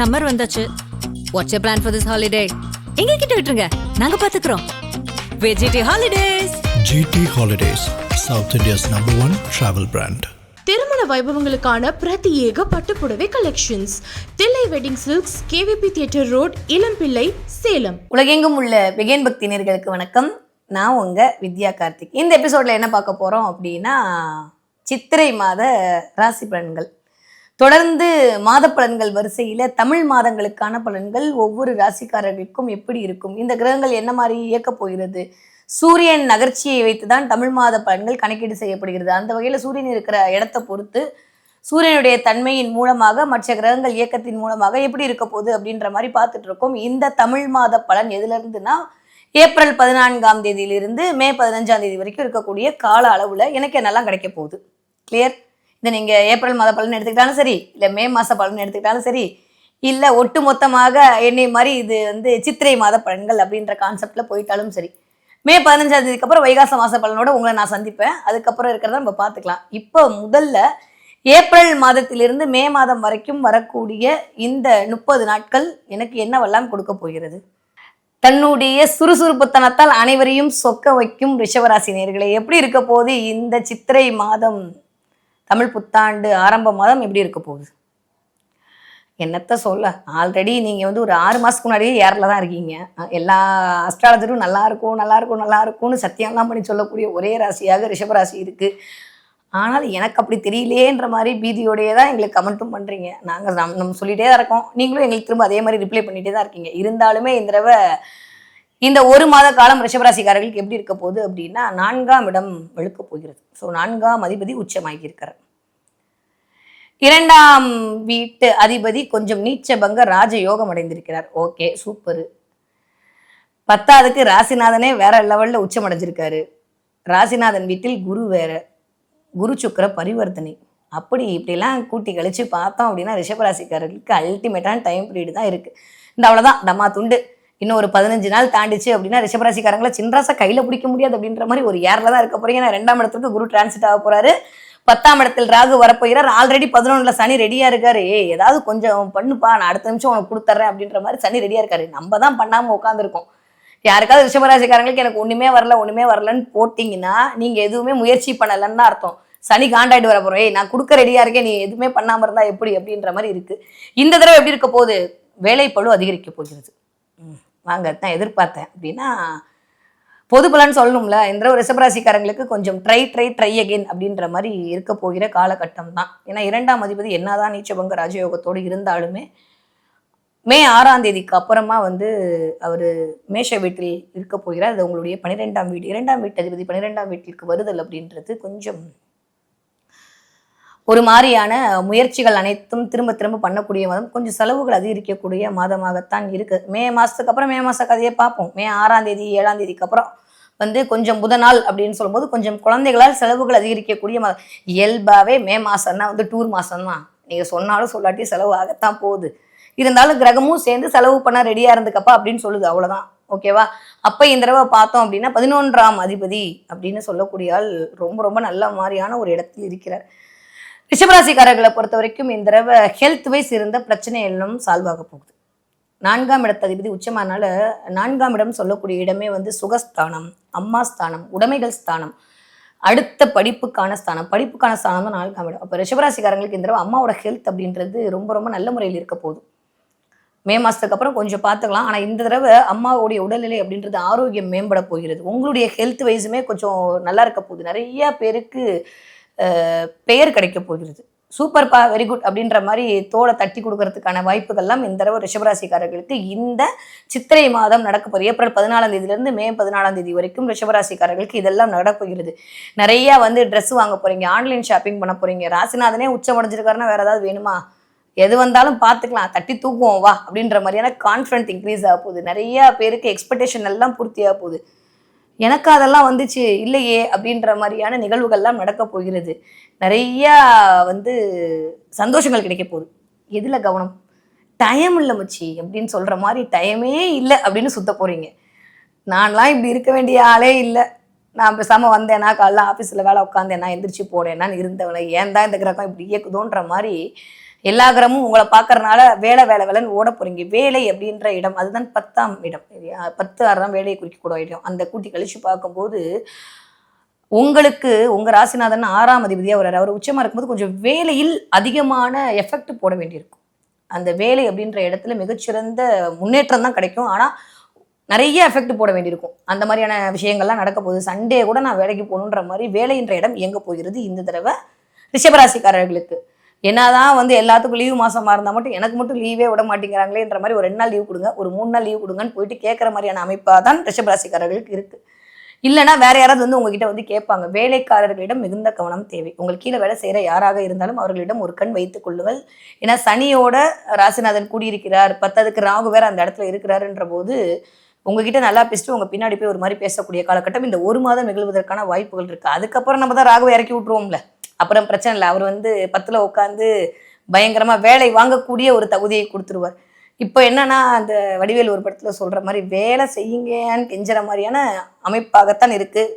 Summer வந்தாச்சு. What's you plan for this holiday எங்க கிட்ட விட்டுருங்க. நாங்க பாத்துக்கிறோம். வெஜிடி holidays GT Holidays, South India's number one travel brand. திருமண வைபவங்களுக்கான பிரத்யேக பட்டுப்புடவை collections Thillai wedding silks KVP theatre road Ilampillai Salem. உலகெங்கும் உள்ள பிகேன் பக்தினர்களுக்கு வணக்கம். நான் உங்க வித்யா கார்த்திக். இந்த எபிசோட்ல என்ன பார்க்க போறோம் அப்படின்னா சித்திரை மாத ராசி பலன்கள். தொடர்ந்து மாத பலன்கள் வரிசையில தமிழ் மாதங்களுக்கான பலன்கள் ஒவ்வொரு ராசிக்காரர்களுக்கும் எப்படி இருக்கும்? இந்த கிரகங்கள் என்ன மாதிரி இயக்கப் போகிறது? சூரியன் நகர்ச்சியை வைத்துதான் தமிழ் மாத பலன்கள் கணக்கீடு செய்யப்படுகிறது. அந்த வகையில சூரியன் இருக்கிற இடத்தை பொறுத்து சூரியனுடைய தன்மையின் மூலமாக மற்ற கிரகங்கள் இயக்கத்தின் மூலமாக எப்படி இருக்க போகுது அப்படின்ற மாதிரி பார்த்துட்டு இருக்கோம். இந்த தமிழ் மாத பலன் எதுல இருந்துன்னா ஏப்ரல் பதினான்காம் தேதியிலிருந்து மே பதினஞ்சாம் தேதி வரைக்கும் இருக்கக்கூடிய கால அளவுல எனக்கு என்னெல்லாம் கிடைக்க போகுது? கிளியர் இதை நீங்க ஏப்ரல் மாத பலன் எடுத்துக்கிட்டாலும் சரி இல்லை மே மாச பலன் எடுத்துக்கிட்டாலும் சரி இல்லை ஒட்டு மொத்தமாக என்னை மாதிரி இது வந்து சித்திரை மாத பலன்கள் அப்படின்ற கான்செப்ட்ல போயிட்டாலும் சரி மே பதினஞ்சாம் தேதிக்கு அப்புறம் வைகாச மாச பலனோட உங்களை நான் சந்திப்பேன். அதுக்கப்புறம் இருக்கிறத நம்ம பார்த்துக்கலாம். இப்போ முதல்ல ஏப்ரல் மாதத்திலிருந்து மே மாதம் வரைக்கும் வரக்கூடிய இந்த முப்பது நாட்கள் எனக்கு என்னவெல்லாம் கொடுக்க போகிறது? தன்னுடைய சுறுசுறுப்புத்தனத்தால் அனைவரையும் சொக்க வைக்கும் ரிஷவராசி நேர்களை எப்படி இருக்க போது இந்த சித்திரை மாதம்? தமிழ் புத்தாண்டு ஆரம்ப மாதம் எப்படி இருக்க போகுது? என்னத்த சொல்ல? ஆல்ரெடி நீங்கள் வந்து ஒரு ஆறு மாதத்துக்கு முன்னாடியே ஏரில் தான் இருக்கீங்க. எல்லா அஸ்ட்ராலஜரும் நல்லா இருக்கும் நல்லா இருக்கும் நல்லா இருக்கும்னு சத்தியம்லாம் பண்ணி சொல்லக்கூடிய ஒரே ராசியாக ரிஷபராசி இருக்குது ஆனால் எனக்கு அப்படி தெரியலையேன்ற மாதிரி பீதியோடையே தான் எங்களுக்கு கமெண்ட்டும் பண்ணுறீங்க நாங்கள் நம் நம்ம சொல்லிகிட்டே தான் இருக்கோம். நீங்களும் எங்களுக்கு திரும்ப அதே மாதிரி ரிப்ளை பண்ணிகிட்டே தான் இருக்கீங்க. இருந்தாலுமே இந்த தடவை இந்த ஒரு மாத காலம் ரிஷபராசிக்காரர்களுக்கு எப்படி இருக்க போகுது அப்படின்னா நான்காம் இடம் வெளுக்க போகிறது. ஸோ நான்காம் அதிபதி உச்சமாகி இருக்கிறார் இரண்டாம் வீட்டு அதிபதி கொஞ்சம் நீச்சபங்க ராஜ யோகம் அடைந்திருக்கிறார். ஓகே சூப்பர் பத்தாவதுக்கு ராசிநாதனே வேற லெவல்ல உச்சம் அடைஞ்சிருக்காரு ராசிநாதன் வீட்டில் குரு வேற. குரு சுக்கிர பரிவர்த்தனை. அப்படி இப்படிலாம் கூட்டி கழிச்சு பார்த்தோம் அப்படின்னா ரிஷபராசிக்காரர்களுக்கு அல்டிமேட்டான டைம் பீரியட் தான் இருக்கு. இந்த அவ்வளோதான் தம்மா துண்டு. இன்னும் ஒரு பதினஞ்சு நாள் தாண்டிச்சு அப்படின்னா ரிஷபராசிக்காரங்களை சின்ராசா கையில பிடிக்க முடியாது அப்படின்ற மாதிரி ஒரு ஏர்ல தான் இருக்க போறீங்க. ஏன்னா ரெண்டாம் இடத்துக்கு குரு டிரான்சிட் ஆக போறாரு. பத்தாம் இடத்தில் ராகு வரப்போகிறார். ஆல்ரெடி பதினொன்றுல சனி ரெடியா இருக்காரு. ஏ ஏதாவது கொஞ்சம் பண்ணுப்பா. நான் அடுத்த நிமிஷம் உனக்கு கொடுத்துட்றேன் அப்படின்ற மாதிரி சனி ரெடியா இருக்காரு. நம்ம தான் பண்ணாம உட்காந்துருக்கோம் யாருக்காவது ரிஷபராசிக்காரங்களுக்கு எனக்கு ஒண்ணுமே வரல ஒண்ணுமே வரலன்னு போட்டிங்கன்னா நீங்க எதுவுமே முயற்சி பண்ணலன்னு அர்த்தம். சனி காண்டாயிட்டு வர போறோம் ஏய் நான் கொடுக்க ரெடியா இருக்கேன். நீ எதுவுமே பண்ணாம இருந்தா எப்படி அப்படின்ற மாதிரி இருக்கு. இந்த தடவை எப்படி இருக்க போகுது? வேலைப்பழு அதிகரிக்க போகிறது. வாங்க தான் எதிர்பார்த்தேன். அப்படின்னா பொது பலன் சொல்லணும்ல. இந்த தடவை ரிஷபராசிக்காரங்களுக்கு கொஞ்சம் ட்ரை ட்ரை ட்ரை அகெயின் அப்படின்ற மாதிரி இருக்க போகிற காலகட்டம் தான் ஏன்னா இரண்டாம் அதிபதி என்னதான் நீச்சபங்க ராஜயோகத்தோடு இருந்தாலுமே மே ஆறாம் தேதிக்கு அப்புறமா வந்து அவர் மேஷ வீட்டில் இருக்க போகிறார். அது உங்களுடைய பன்னிரெண்டாம் வீடு. இரண்டாம் வீட்டு அதிபதி பன்னிரெண்டாம் வீட்டிற்கு வருதல் அப்படின்றது கொஞ்சம் ஒரு மாதிரியான முயற்சிகள் அனைத்தும் திரும்ப திரும்ப பண்ணக்கூடிய மாதம் கொஞ்சம் செலவுகள் அதிகரிக்கக்கூடிய மாதமாகத்தான் இருக்கு. மே மாசத்துக்கு அப்புறம் மே மாச கதையை பார்ப்போம். மே ஆறாம் தேதி ஏழாம் தேதிக்கு அப்புறம் வந்து கொஞ்சம் புதநாள் அப்படின்னு சொல்லும்போது கொஞ்சம் குழந்தைகளால் செலவுகள் அதிகரிக்கக்கூடிய மாதம் இயல்பாவே மே மாசம்னா வந்து டூர் மாதம் தான் நீங்க சொன்னாலும் சொல்லாட்டி செலவு ஆகத்தான் போகுது. இருந்தாலும் கிரகமும் சேர்ந்து செலவு பண்ண ரெடியா இருந்துக்கப்பா அப்படின்னு சொல்லுது அவ்வளவுதான். ஓகேவா அப்ப இந்த தடவை பார்த்தோம் அப்படின்னா பதினொன்றாம் அதிபதி அப்படின்னு சொல்லக்கூடிய ஆள் ரொம்ப ரொம்ப நல்ல மாதிரியான ஒரு இடத்தில் இருக்கிறார். ரிஷபராசிக்காரர்களை பொறுத்த வரைக்கும் இந்த தடவை ஹெல்த் வைஸ் இருந்த பிரச்சனை எல்லாம் சால்வ் ஆக போகுது. நான்காம் இடத்த அதிபதி உச்சமானால நான்காம் இடம் சொல்லக்கூடிய இடமே வந்து சுகஸ்தானம் அம்மா ஸ்தானம் உடைமைகள் ஸ்தானம் அடுத்த படிப்புக்கான ஸ்தானம் படிப்புக்கான ஸ்தானம் தான் நான்காம் இடம். அப்போ ரிஷபராசிக்காரங்களுக்கு இந்த தடவை அம்மாவோட ஹெல்த் அப்படின்றது ரொம்ப ரொம்ப நல்ல முறையில் இருக்க போகுது. மே மாதத்துக்கு அப்புறம் கொஞ்சம் பார்த்துக்கலாம். ஆனால் இந்த தடவை அம்மாவுடைய உடல்நிலை அப்படின்றது ஆரோக்கியம் மேம்பட போகிறது. உங்களுடைய ஹெல்த் வைஸுமே கொஞ்சம் நல்லா இருக்க போகுது. நிறைய பேருக்கு பெயர் கிடைக்க போகிறது. சூப்பர்ப்பா வெரி குட் அப்படின்ற மாதிரி தோலை தட்டி கொடுக்கறதுக்கான வாய்ப்புகள்லாம் இந்த தடவை ரிஷபராசிக்காரர்களுக்கு இந்த சித்திரை மாதம் நடக்க ஏப்ரல் பதினாலாம் தேதியிலேருந்து மே பதினாலாம் தேதி வரைக்கும் ரிஷபராசிக்காரர்களுக்கு இதெல்லாம் நடப்போகிறது நிறைய வந்து ட்ரெஸ் வாங்க போறீங்க ஆன்லைன் ஷாப்பிங் பண்ண போறீங்க. ராசிநாதனே உச்சம் அடைஞ்சிருக்காருன்னா வேற ஏதாவது வேணுமா? எது வந்தாலும் பார்த்துக்கலாம் தட்டி தூக்குவோம் வா அப்படின்ற மாதிரியான கான்ஃபிடன்ட் இன்க்ரீஸ் ஆக போகுது. நிறைய பேருக்கு எக்ஸ்பெக்டேஷன் எல்லாம் பூர்த்தியாக போகுது. எனக்கு அதெல்லாம் வந்துச்சு இல்லையே அப்படின்ற மாதிரியான நிகழ்வுகள்லாம் நடக்க போகிறது. நிறையா வந்து சந்தோஷங்கள் கிடைக்க போகுது. எதில் கவனம்? டைம் இல்லை மச்சி அப்படின்னு சொல்கிற மாதிரி டைமே இல்லை அப்படின்னு சுத்த போகிறீங்க நான்லாம் இப்படி இருக்க வேண்டிய ஆளே இல்லை. நான் பேசாமல் வந்தேன்னா காலைல ஆஃபீஸில் வேலை உட்காந்தேன்னா எந்திரிச்சு போனேன்னா இருந்தவளை ஏன் தான் இந்த கிரகம் இப்படி இயக்குதோன்ற மாதிரி எல்லா கிரகமும் உங்களை பார்க்கறனால வேலை வேலை வேலைன்னு ஓட போறீங்க. வேலை அப்படின்ற இடம் அதுதான் பத்தாம் இடம். பத்து ஆறு தான் வேலையை குறிக்கக்கூடிய இடம். அந்த கூட்டி கழிச்சு பார்க்கும்போது உங்களுக்கு உங்க ராசிநாதன் ஆறாம் அதிபதியாக வர்றாரு. அவர் உச்சமா இருக்கும்போது கொஞ்சம் வேலையில் அதிகமான எஃபெக்ட் போட வேண்டியிருக்கும். அந்த வேலை அப்படின்ற இடத்துல மிகச்சிறந்த முன்னேற்றம் தான் கிடைக்கும். ஆனா நிறைய எஃபெக்ட் போட வேண்டியிருக்கும். அந்த மாதிரியான விஷயங்கள்லாம் நடக்க போகுது. சண்டே கூட நான் வேலைக்கு போகணுன்ற மாதிரி வேலைன்ற இடம் எங்க போகிறது இந்த தடவை ரிஷபராசிக்காரர்களுக்கு. என்னதான் வந்து எல்லாத்துக்கும் லீவு மாசமா இருந்தா மட்டும் எனக்கு மட்டும் லீவே விட மாட்டேங்கிறாங்களேன்ற மாதிரி ஒரு ரெண்டு நாள் லீவ் கொடுங்க ஒரு மூணு நாள் லீவ் கொடுங்கன்னு போயிட்டு கேட்குற மாதிரியான அமைப்பாக தான் ரிஷபராசிக்காரர்களுக்கு இருக்கு. இல்லைன்னா வேற யாராவது வந்து உங்ககிட்ட வந்து கேட்பாங்க. வேலைக்காரர்களிடம் மிகுந்த கவனம் தேவை. உங்களுக்கு கீழே வேலை செய்கிற யாராக இருந்தாலும் அவர்களிடம் ஒரு கண் வைத்துக் கொள்ளுங்கள். ஏன்னா சனியோட ராசிநாதன் கூடியிருக்கிறார். பத்ததுக்கு ராகு வேற அந்த இடத்துல இருக்கிறாருன்ற போது உங்ககிட்ட நல்லா பேசிட்டு உங்க பின்னாடி போய் ஒரு மாதிரி பேசக்கூடிய காலகட்டம் இந்த ஒரு மாதம் நிகழ்வதற்கான வாய்ப்புகள் இருக்கு. அதுக்கப்புறம் நம்ம தான் ராகுவை இறக்கி விட்டுருவோம்ல. அப்புறம் பிரச்சனை இல்லை. அவர் வந்து பத்தில் உட்காந்து பயங்கரமாக வேலை வாங்கக்கூடிய ஒரு தகுதியை கொடுத்துருவார். இப்போ என்னன்னா அந்த வடிவேல் ஒரு படத்தில் சொல்கிற மாதிரி வேலை செய்யுங்கன்னு கெஞ்சுற மாதிரியான அமைப்பாகத்தான் இருக்குது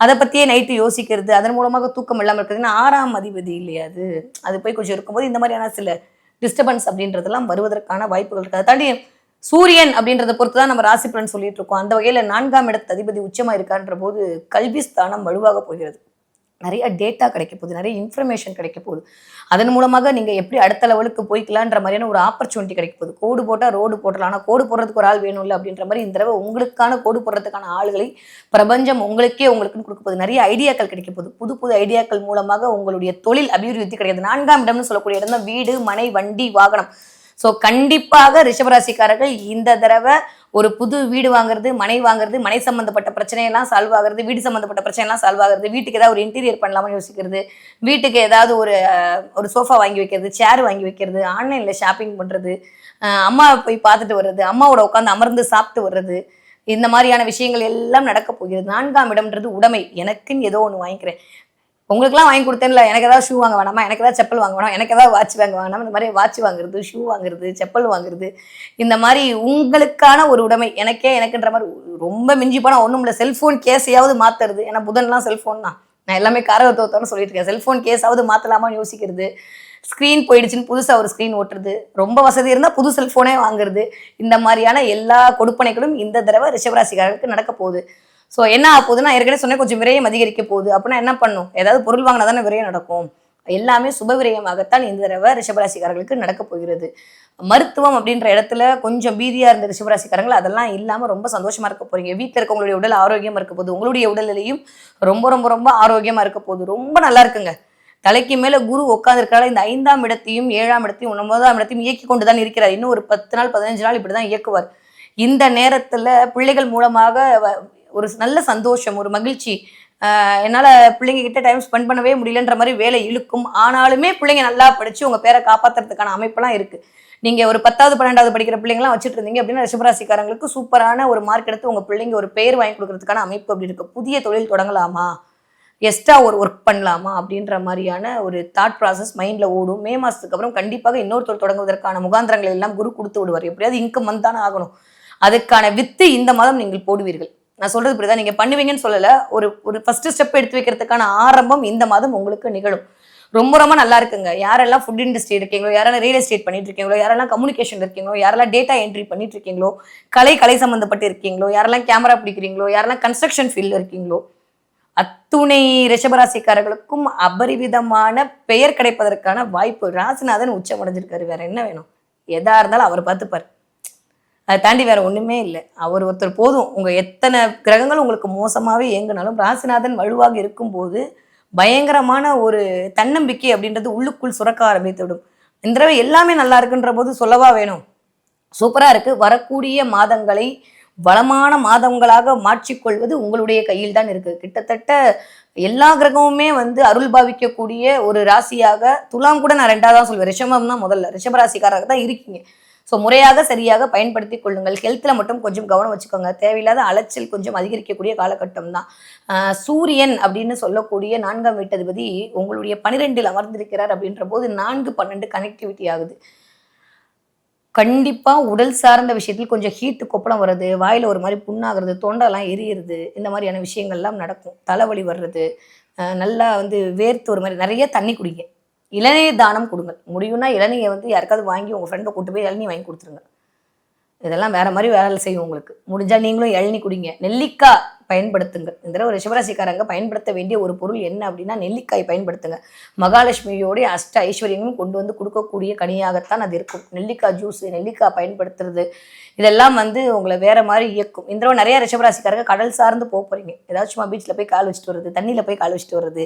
அதை பற்றியே நைட்டு யோசிக்கிறது அதன் மூலமாக தூக்கம் இல்லாமல் இருக்கிறதுன்னா ஆறாம் அதிபதி இல்லையா அது? அது போய் கொஞ்சம் இருக்கும்போது இந்த மாதிரியான சில டிஸ்டர்பன்ஸ் அப்படின்றதெல்லாம் வருவதற்கான வாய்ப்புகள் இருக்குது அதை தாண்டி சூரியன் அப்படின்றத பொறுத்து தான் நம்ம ராசிபலன் சொல்லிட்டு இருக்கோம். அந்த வகையில் நான்காம் இடத்து அதிபதி உச்சமாக இருக்கான்ற போது கல்வி ஸ்தானம் வலுவாக போகிறது. நிறைய டேட்டா கிடைக்க போகுது நிறைய இன்ஃபர்மேஷன் கிடைக்க போகுது. அதன் மூலமாக நீங்கள் எப்படி அடுத்த லெவலுக்கு போய்க்கலான்ற மாதிரியான ஒரு ஆப்பர்ச்சுனிட்டி கிடைக்க போகுது. கோடு போட்டால் ரோடு போட்டலாம் ஆனால் கோடு போடுறதுக்கு ஒரு ஆள் வேணும்ல அப்படின்ற மாதிரி இந்த தடவை உங்களுக்கான கோடு போடுறதுக்கான ஆளுகளை பிரபஞ்சம் உங்களுக்கே உங்களுக்குன்னு கொடுக்க போகுது. நிறைய ஐடியாக்கள் கிடைக்க போகுது. புது புது ஐடியாக்கள் மூலமாக உங்களுடைய தொழில் அபிவிருத்தி கிடையாது. நான்காம் இடம்னு சொல்லக்கூடிய இடம் தான் வீடு மனை வண்டி வாகனம். ஸோ கண்டிப்பாக ரிஷபராசிக்காரர்கள் இந்த தடவை ஒரு புது வீடு வாங்குறது மனை வாங்குறது மனை சம்மந்தப்பட்ட பிரச்சனையெல்லாம் சால்வ் ஆகுறது வீடு சம்மந்தப்பட்ட பிரச்சனையெல்லாம் சால்வ் ஆகுறது வீட்டுக்கு ஏதாவது ஒரு இன்டீரியர் பண்ணலாமா யோசிக்கிறது வீட்டுக்கு ஏதாவது ஒரு ஒரு சோஃபா வாங்கி வைக்கிறது சேர் வாங்கி வைக்கிறது ஆன்லைனில் ஷாப்பிங் பண்ணுறது அம்மா போய் பார்த்துட்டு வர்றது அம்மாவோட உட்காந்து அமர்ந்து சாப்பிட்டு வர்றது இந்த மாதிரியான விஷயங்கள் எல்லாம் நடக்க போகிறது. நான்காம் இடம்ன்றது உடைமை. எனக்குன்னு ஏதோ ஒன்று வாங்கிக்கிறேன். உங்களுக்குலாம் வாங்கி கொடுத்தேன்ல எனக்கு ஏதாவது ஷூ வாங்க வேணாமா? எனக்கு ஏதாவது செப்பல் வாங்க வேணாம்? எனக்கு ஏதாவது வாட்ச் வாங்க வேணாம்? இந்த மாதிரி வாட்ச் வாங்குறது ஷூ வாங்குறது செப்பல் வாங்குறது இந்த மாதிரி உங்களுக்கான ஒரு உடைமை எனக்கே எனக்குன்ற மாதிரி ரொம்ப மிஞ்சி போனால் ஒன்றும் இல்லை. செல்ஃபோன் கேஸையாவது மாற்றுறது ஏன்னா புதன்லாம் செல்ஃபோன் தான். நான் எல்லாமே காரகத்துவத்தோடு சொல்லிட்டு இருக்கேன். செல்ஃபோன் கேஸாவது மாற்றலாமான்னு யோசிக்கிறது. ஸ்க்ரீன் போயிடுச்சுன்னு புதுசாக ஒரு ஸ்க்ரீன் ஓட்டுறது. ரொம்ப வசதி இருந்தால் புது செல்ஃபோனே வாங்குறது. இந்த மாதிரியான எல்லா கொடுப்பனைகளும் இந்த தடவை ரிஷபராசிக்காரர்களுக்கு நடக்க போகுது. ஸோ என்ன ஆக நான் ஏற்கனவே சொன்னேன் கொஞ்சம் விரயம் அதிகரிக்க போகுது. அப்படின்னா என்ன பண்ணும்? ஏதாவது பொருள் வாங்கினா தானே விரயம் நடக்கும். எல்லாமே சுப விரயமாகத்தான் இந்த தடவை ரிஷபராசிக்காரர்களுக்கு நடக்க போகிறது. மருத்துவம் அப்படின்ற இடத்துல கொஞ்சம் பீதியா இருந்த ரிஷபராசிக்காரங்கள் அதெல்லாம் இல்லாம ரொம்ப சந்தோஷமா இருக்க போறீங்க. வீட்டில் இருக்கவங்களுடைய உடல் ஆரோக்கியமா இருக்க போகுது. உங்களுடைய உடல்நிலையும் ரொம்ப ரொம்ப ரொம்ப ஆரோக்கியமா இருக்க போகுது. ரொம்ப நல்லா இருக்குங்க. தலைக்கு மேல குரு உட்காந்துருக்கால இந்த ஐந்தாம் இடத்தையும் ஏழாம் இடத்தையும் ஒன்பதாம் இடத்தையும் இயக்கி கொண்டு தான் இருக்கிறார். இன்னும் ஒரு பத்து நாள் பதினஞ்சு நாள் இப்படிதான் இயக்குவார். இந்த நேரத்துல பிள்ளைகள் மூலமாக வ- ஒரு நல்ல சந்தோஷம் ஒரு மகிழ்ச்சி. என்னால் பிள்ளைங்க கிட்ட டைம் ஸ்பெண்ட் பண்ணவே முடியலன்ற மாதிரி வேலை இழுக்கும். ஆனாலுமே பிள்ளைங்க நல்லா படித்து உங்கள் பேரை காப்பாத்துறதுக்கான அமைப்பெல்லாம் இருக்குது நீங்கள் ஒரு பத்தாவது பன்னெண்டாவது படிக்கிற பிள்ளைங்களாம் வச்சுட்டு இருந்தீங்க அப்படின்னா ரிஷபராசிக்காரங்களுக்கு சூப்பரான ஒரு மார்க் எடுத்து உங்கள் பிள்ளைங்க ஒரு பேர் வாங்கி கொடுக்கறதுக்கான அமைப்பு அப்படி இருக்கு. புதிய தொழில் தொடங்கலாமா? எக்ஸ்ட்ரா ஒரு ஒர்க் பண்ணலாமா? அப்படின்ற மாதிரியான ஒரு தாட் ப்ராசஸ் மைண்டில் ஓடும். மே மாதத்துக்கு அப்புறம் கண்டிப்பாக இன்னொரு தொழில் தொடங்குவதற்கான முகாந்திரங்களை எல்லாம் குரு கொடுத்து விடுவார். எப்படியாவது இன்கம் வந்தானே ஆகணும். அதுக்கான வித்து இந்த மாதம் நீங்கள் போடுவீர்கள். நான் சொல்றது இப்படிதான். நீங்க பண்ணுவீங்கன்னு சொல்லல. ஒரு ஒரு ஃபர்ஸ்ட் ஸ்டெப் எடுத்து வைக்கிறதுக்கான ஆரம்பம் இந்த மாதம் உங்களுக்கு நிகழும். ரொம்ப ரொம்ப நல்லா இருக்குங்க. யாரெல்லாம் ஃபுட் இண்டஸ்ட்ரி இருக்கீங்களோ யாரெல்லாம் ரியல் எஸ்டேட் பண்ணிட்டு இருக்கீங்களோ யாரெல்லாம் கம்யூனிகேஷன் இருக்கீங்களோ யாரெல்லாம் டேட்டா என்ட்ரி பண்ணிட்டு இருக்கீங்களோ கலை கலை சம்மந்தப்பட்டு இருக்கீங்களோ யாரெல்லாம் கேமரா பிடிக்கிறீங்களோ யாரெல்லாம் கன்ஸ்ட்ரக்ஷன் ஃபீல்டில் இருக்கீங்களோ அத்துணை ரிஷபராசிக்காரர்களுக்கும் அபரிவிதமான பெயர் கிடைப்பதற்கான வாய்ப்பு ராசிநாதன் உச்சம் அடைஞ்சிருக்காரு வேற என்ன வேணும்? எதா இருந்தாலும் அவர் பார்த்துப்பார் அதை தாண்டி வேற ஒண்ணுமே இல்லை. அவர் ஒருத்தர் போதும். உங்க எத்தனை கிரகங்கள் உங்களுக்கு மோசமாவே இயங்குனாலும் ராசிநாதன் வலுவாக இருக்கும்போது பயங்கரமான ஒரு தன்னம்பிக்கை அப்படின்றது உள்ளுக்குள் சுரக்க ஆரம்பித்து விடும். இந்த தடவை எல்லாமே நல்லா இருக்குன்ற போது சொல்லவா வேணும்? சூப்பரா இருக்கு. வரக்கூடிய மாதங்களை வளமான மாதங்களாக மாற்றிக்கொள்வது உங்களுடைய கையில் தான் இருக்கு. கிட்டத்தட்ட எல்லா கிரகமுமே வந்து அருள் பாவிக்கக்கூடிய ஒரு ராசியாக துலாம் கூட நான் ரெண்டாவது தான் சொல்லுவேன் ரிஷபம் தான் முதல்ல. ரிஷபராசிக்காராக தான் இருக்கீங்க. ஸோ முறையாக சரியாக பயன்படுத்தி கொள்ளுங்கள். ஹெல்த்தில் மட்டும் கொஞ்சம் கவனம் வச்சுக்கோங்க. தேவையில்லாத அலைச்சல் கொஞ்சம் அதிகரிக்கக்கூடிய காலகட்டம் தான். சூரியன் அப்படின்னு சொல்லக்கூடிய நான்காம் வீட்டதிபதி உங்களுடைய பனிரெண்டில் அமர்ந்திருக்கிறார் அப்படின்ற போது நான்கு பன்னெண்டு கனெக்டிவிட்டி ஆகுது. கண்டிப்பா உடல் சார்ந்த விஷயத்தில் கொஞ்சம் ஹீட்டு கொப்பளம் வர்றது வாயில ஒரு மாதிரி புண்ணாகிறது தொண்டெல்லாம் எரியுறது இந்த மாதிரியான விஷயங்கள்லாம் நடக்கும். தலைவலி வர்றது நல்லா வந்து வேர்த்து ஒரு மாதிரி நிறைய தண்ணி குடிங்க. இளநீர் தானம் கொடுங்க முடியும்னா இளநீரை வந்து யாருக்காவது வாங்கி உங்கள் ஃப்ரெண்டை கூட்டு போய் இளநீ வாங்கி கொடுத்துருங்க. இதெல்லாம் வேற மாதிரி வேலை செய்யும் உங்களுக்கு. முடிஞ்சா நீங்களும் இளநி குடிங்க. நெல்லிக்காய் பயன்படுத்துங்க. இந்த ஒரு ரிஷபராசிக்காரங்க பயன்படுத்த வேண்டிய ஒரு பொருள் என்ன அப்படின்னா நெல்லிக்காய் பயன்படுத்துங்க. மகாலட்சுமியோடைய அஷ்ட ஐஸ்வர்யங்களும் கொண்டு வந்து கொடுக்கக்கூடிய கனியாகத்தான் அது இருக்கும். நெல்லிக்காய் ஜூஸ் நெல்லிக்காய் பயன்படுத்துறது இதெல்லாம் வந்து உங்களை வேற மாதிரி இயக்கும். இந்த தடவை நிறைய ரிஷபராசிக்காரங்க கடல் சார்ந்து போக போறீங்க. ஏதாவது சும்மா பீச்சில் போய் கால் வச்சுட்டு வருது தண்ணியில் போய் கால் வச்சுட்டு வருது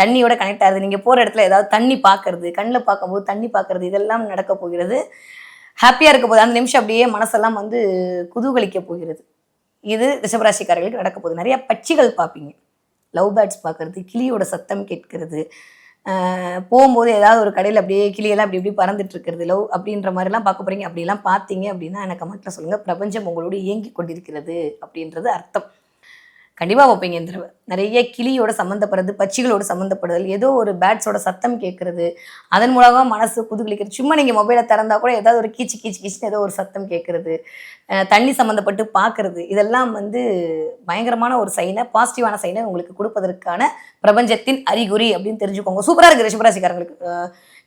தண்ணியோட கனெக்ட் ஆகுது நீங்கள் போகிற இடத்துல ஏதாவது தண்ணி பார்க்கறது கண்ணில் பார்க்கும்போது தண்ணி பார்க்கறது இதெல்லாம் நடக்க போகிறது. ஹாப்பியாக இருக்க போகுது. அந்த நிமிஷம் அப்படியே மனசெல்லாம் வந்து குதூகலிக்க போகிறது. இது ரிஷபராசிக்காரர்களுக்கு நடக்க போகுது. நிறைய பட்சிகள் பார்ப்பீங்க. லவ் பேர்ட்ஸ் பார்க்கறது கிளியோட சத்தம் கேட்கிறது போகும்போது ஏதாவது ஒரு கடையில் அப்படியே கிளியெல்லாம் அப்படி இப்படி பறந்துட்டு இருக்கிறது லவ் அப்படின்ற மாதிரிலாம் பார்க்க போறீங்க. அப்படிலாம் பார்த்தீங்க அப்படின்னா எனக்கு கமெண்ட்ல சொல்லுங்க பிரபஞ்சம் உங்களோடு இயங்கி கொண்டிருக்கிறது அப்படின்றது அர்த்தம். கண்டிப்பாக வைப்பீங்க இந்த தடவை. நிறைய கிளியோட சம்மந்தப்படுறது பச்சிகளோட சம்மந்தப்படுதல் ஏதோ ஒரு பேட்ஸோட சத்தம் கேட்குறது அதன் மூலமாக மனசு குதுகலிக்கிறது. சும்மா நீங்கள் மொபைலை திறந்தா கூட ஏதாவது ஒரு கீச்சு கீச்சு கீச்சுன்னு ஏதோ ஒரு சத்தம் கேட்குறது தண்ணி சம்மந்தப்பட்டு பார்க்குறது இதெல்லாம் வந்து பயங்கரமான ஒரு சைனை பாசிட்டிவான சைனை உங்களுக்கு கொடுப்பதற்கான பிரபஞ்சத்தின் அறிகுறி அப்படின்னு தெரிஞ்சுக்கோங்க. சூப்பராக இருக்குது ரிஷபராசிக்காரங்களுக்கு.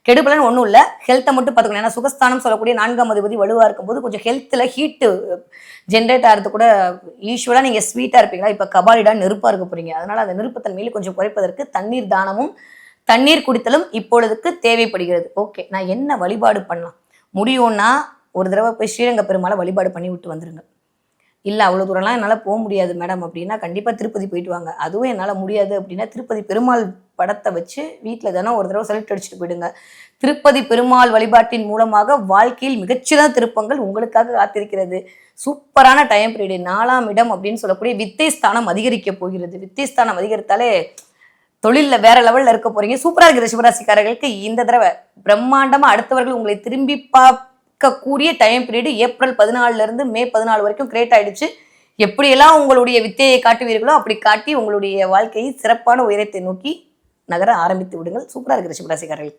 கெடுபலன் ஒன்றும் இல்லை. ஹெல்த்தை மட்டும் பார்த்துக்கணும் ஏன்னா சுகஸ்தானம் சொல்லக்கூடிய நான்காம் அதிபதி வலுவாக இருக்கும்போது கொஞ்சம் ஹெல்த்தில் ஹீட்டு ஜென்ரேட் ஆகிறது கூட யூஸ்வலாக நீங்கள் ஸ்வீட்டாக இருப்பீங்களா? இப்போ கபாலிடா நெருப்பாக இருக்க போகிறீங்க அதனால் அந்த நெருப்புத்தன்மையில கொஞ்சம் குறைப்பதற்கு தண்ணீர் தானமும் தண்ணீர் குடித்தலும் இப்பொழுதுக்கு தேவைப்படுகிறது. ஓகே நான் என்ன வழிபாடு பண்ணலாம்? முடியும்னா ஒரு தடவை போய் ஸ்ரீரங்க பெருமாளை வழிபாடு பண்ணி விட்டு வந்துருங்க. இல்லை அவ்வளோ தூரம்லாம் என்னால் போக முடியாது மேடம். அப்படின்னா கண்டிப்பாக திருப்பதி போயிட்டு வாங்க. அதுவும் என்னால் முடியாது அப்படின்னா திருப்பதி பெருமாள் படத்தை வச்சு வீட்டில் தானே ஒரு தடவை செலக்ட் அடிச்சுட்டு போயிடுங்க. திருப்பதி பெருமாள் வழிபாட்டின் மூலமாக வாழ்க்கையில் மிகச்சிறந்த திருப்பங்கள் உங்களுக்காக காத்திருக்கிறது. சூப்பரான டைம் பீரியடு நாலாம் இடம் அப்படின்னு சொல்லக்கூடிய வித்தை ஸ்தானம் அதிகரிக்க போகிறது. வித்தை ஸ்தானம் அதிகரித்தாலே தொழிலில் வேற லெவலில் இருக்க போறீங்க. சூப்பராக இருக்கிற சிவராசிக்காரர்களுக்கு. இந்த தடவை பிரம்மாண்டமாக அடுத்தவர்கள் உங்களை திரும்பி பார்க்கக்கூடிய டைம் பீரியடு ஏப்ரல் பதினாலுலேருந்து மே பதினாலு வரைக்கும் கிரியேட் ஆயிடுச்சு. எப்படியெல்லாம் உங்களுடைய வித்தையை காட்டுவீர்களோ அப்படி காட்டி உங்களுடைய வாழ்க்கையை சிறப்பான உயரத்தை நோக்கி நகர ஆரம்பித்து விடுங்கள். சூப்பராக இருக்கிற ரிஷபராசிக்காரர்களுக்கு